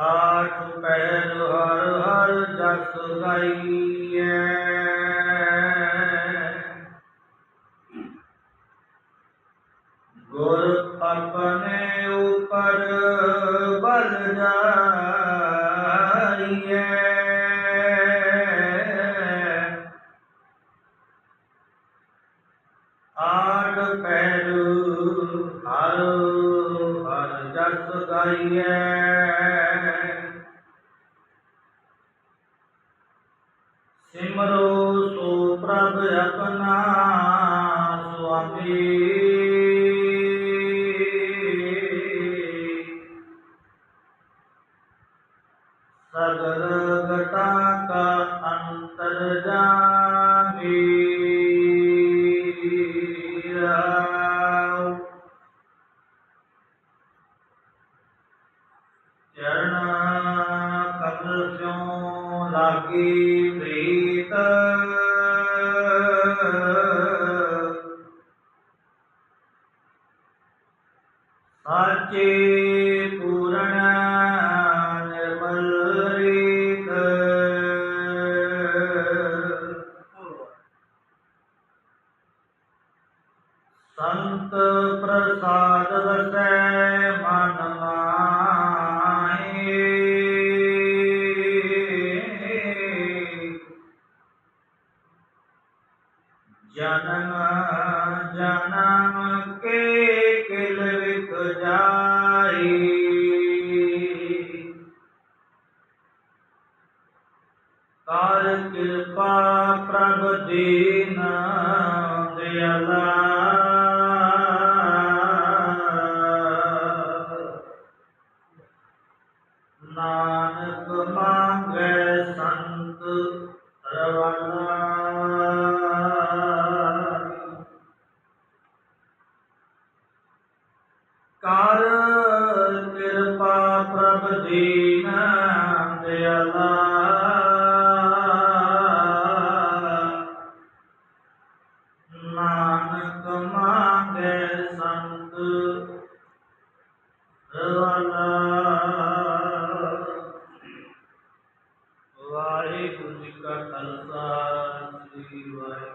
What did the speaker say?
ਆਠ ਪੈਰ ਹਰ ਹਰ ਜਸ ਗਾਈਏ ਗੁਰ ਆਪਣੇ ਉੱਪਰ ਬਲ ਜਾਈਏ ਆਠ ਪੈਰ ਹਰ ਹਰ ਜਸ ਗਾਈਏ ਸਿਮਰੋ ਸੋ ਪ੍ਰਭ ਆਪਣਾ ਸਗਲ ਗਟਾ ਕਾ ਅੰਤਰ ਜਾਮੀ ਰਾਉ ਚਰਨ ਕਮਲ ਸਿਉ ਲਾਗੀ ਪ੍ਰੀਤ ਸਾਚੇ ਸੰਤ ਪ੍ਰਸਾਦ ਵਸੈ ਮਨ ਮਾਹੀ। ਜਨਮ ਜਨਮ ਕੇ ਕਿਲ ਵਿਕ ਜਾਈ। ਕਰ ਕਿਰਪਾ ਪ੍ਰਭ ਦੀਨ ਦਿਆਲਾ ਨਾਨਕ ਮੰਗੈ ਸੰਤ ਰਵਾਲਾ। ਕਰ ਕਿਰਪਾ ਪ੍ਰਭ ਦੀਨ ਕਾ